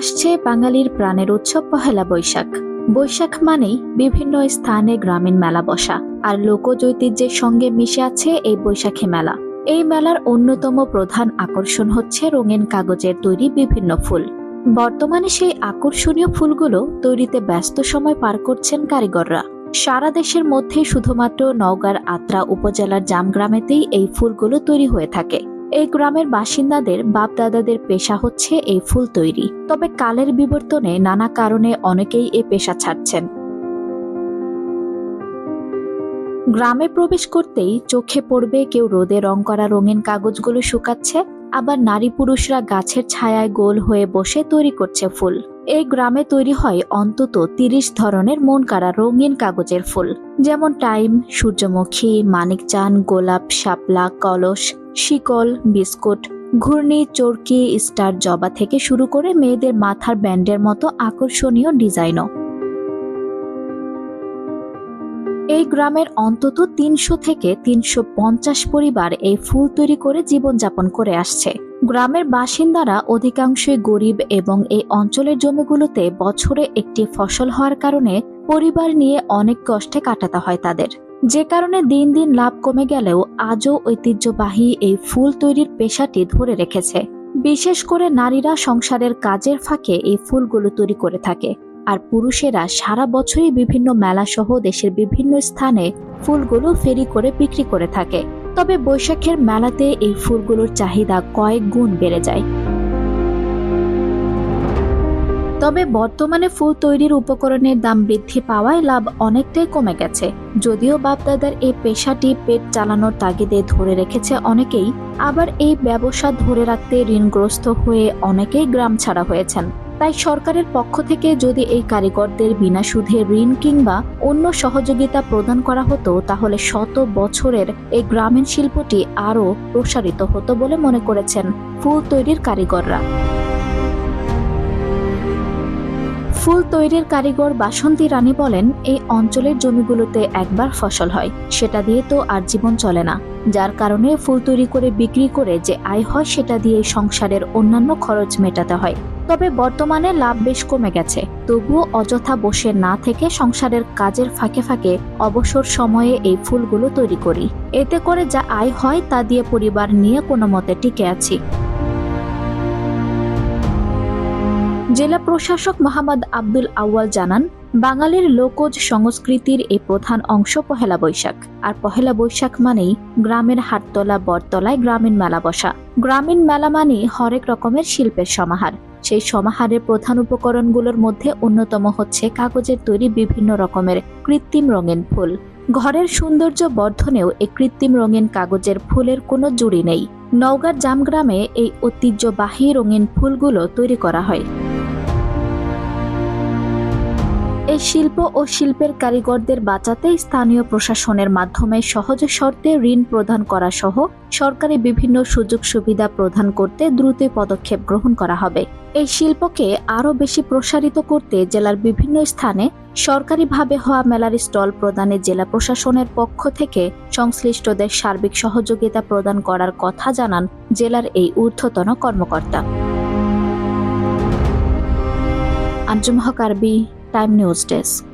আসছে বাঙালির প্রাণের উৎসব পহেলা বৈশাখ। বৈশাখ মানেই বিভিন্ন স্থানে গ্রামীণ মেলা বসা, আর লোকজ ঐতিহ্যের সঙ্গে মিশে আছে এই বৈশাখী মেলা। এই মেলার অন্যতম প্রধান আকর্ষণ হচ্ছে রঙিন কাগজের তৈরি বিভিন্ন ফুল। বর্তমানে সেই আকর্ষণীয় ফুলগুলো তৈরিতে ব্যস্ত সময় পার করছেন কারিগররা। সারা দেশের মধ্যে শুধুমাত্র নওগাঁর আত্রা উপজেলার জামগ্রামেতেই এই ফুলগুলো তৈরি হয়ে থাকে। এই গ্রামের বাসিন্দাদের বাপদাদাদের পেশা হচ্ছে এই ফুল তৈরি। তবে কালের বিবর্তনে নানা কারণে অনেকেই এই পেশা ছাড়ছেন। গ্রামে প্রবেশ করতেই চোখে পড়বে কেউ রোদে রং করা রঙিন কাগজগুলো শুকাচ্ছে, আবার নারী পুরুষরা গাছের ছায়ায় গোল হয়ে বসে তৈরি করছে ফুল। এই গ্রামে তৈরি হয় অন্তত তিরিশ ধরনের মন কাড়া রঙিন কাগজের ফুল, যেমন টাইম, সূর্যমুখী মানিকচান গোলাপ, শাপলা, কলস শিকল, বিস্কুট, ঘূর্ণি, চরকি, স্টার জবা থেকে শুরু করে মেয়েদের মাথার ব্যান্ডের মতো আকর্ষণীয় ডিজাইনও। এই গ্রামের অন্তত তিনশো থেকে তিনশো পঞ্চাশ পরিবার এই ফুল তৈরি করে জীবনযাপন করে আসছে। গ্রামের বাসিন্দারা অধিকাংশই গরিব এবং এই অঞ্চলের জমিগুলোতে বছরে একটি ফসল হওয়ার কারণে পরিবার নিয়ে অনেক কষ্টে কাটাতে হয় তাদের। যে কারণে দিন দিন লাভ কমে গেলেও আজও ঐতিহ্যবাহী এই ফুল তৈরির পেশাটি ধরে রেখেছে। বিশেষ করে নারীরা সংসারের কাজের ফাঁকে এই ফুলগুলো তৈরি করে থাকে, আর পুরুষেরা সারা বছরই বিভিন্ন মেলা সহ দেশের বিভিন্ন স্থানে ফুলগুলো ফেরি করে বিক্রি করে থাকে। তবে বৈশাখের মেলাতে এই ফুলগুলোর চাহিদা কয়েক গুণ বেড়ে যায়। তবে বর্তমানে ফুল তৈরির উপকরণের দাম বৃদ্ধি পাওয়ায় লাভ অনেকটাই কমে গেছে। যদিও বাপদাদার এই পেশাটি পেট চালানোর তাগিদে ধরে রেখেছে অনেকেই, আবার এই ব্যবসা ধরে রাখতে ঋণগ্রস্ত হয়ে অনেকেই গ্রাম ছাড়া হয়েছেন। তাই সরকারের পক্ষ থেকে যদি এই কারিগরদের বিনা সুদে ঋণ কিংবা অন্য সহযোগিতা প্রদান করা হতো, তাহলে শত বছরের এই গ্রামীণ শিল্পটি আরও প্রসারিত হতো বলে মনে করেছেন ফুল তৈরির কারিগররা। ফুল তৈরির কারিগর বাসন্তী রানী বলেন, এই অঞ্চলের জমিগুলোতে একবার ফসল হয়, সেটা দিয়ে তো আর জীবন চলে না। যার কারণে ফুল তৈরি করে বিক্রি করে যে আয় হয়, সেটা দিয়ে সংসারের অন্যান্য খরচ মেটাতে হয়। তবে বর্তমানে লাভ বেশ কমে গেছে। তবুও অযথা বসে না থেকে সংসারের কাজের ফাঁকে ফাঁকে অবসর সময়ে এই ফুলগুলো তৈরি করি। এতে করে যা আয় হয়, তা দিয়ে পরিবার নিয়ে কোনো মতে টিকে আছি। জেলা প্রশাসক মোহাম্মদ আব্দুল আউয়াল জানান, বাঙালির লোকজ সংস্কৃতির এই প্রধান অংশ পহেলা বৈশাখ। আর পহেলা বৈশাখ মানেই গ্রামের হাটতলা, বটতলায় গ্রামীণ মেলা বসা। গ্রামীণ মেলা মানে হরেক রকমের শিল্পের সমাহার। সেই সমাহারের প্রধান উপকরণগুলোর মধ্যে অন্যতম হচ্ছে কাগজের তৈরি বিভিন্ন রকমের কৃত্রিম রঙিন ফুল। ঘরের সৌন্দর্য বর্ধনেও এই কৃত্রিম রঙিন কাগজের ফুলের কোনো জুড়ি নেই। নওগাঁর জামগ্রামে এই ঐতিহ্যবাহী রঙিন ফুলগুলো তৈরি করা হয়। এই শিল্প ও শিল্পের কারিগরদের বাঁচাতে স্থানীয় প্রশাসনের মাধ্যমে সহজ শর্তে ঋণ প্রদান করা সহ সরকারি বিভিন্ন সুযোগ সুবিধা প্রদান করতে দ্রুত পদক্ষেপ গ্রহণ করা হবে। এই শিল্পকে আরও বেশি প্রসারিত করতে জেলার বিভিন্ন স্থানে সরকারিভাবে হওয়া মেলার স্টল প্রদানে জেলা প্রশাসনের পক্ষ থেকে সংশ্লিষ্টদের সার্বিক সহযোগিতা প্রদান করার কথা জানান জেলার এই ঊর্ধ্বতন কর্মকর্তা। আঞ্জুম আরবি time news desk.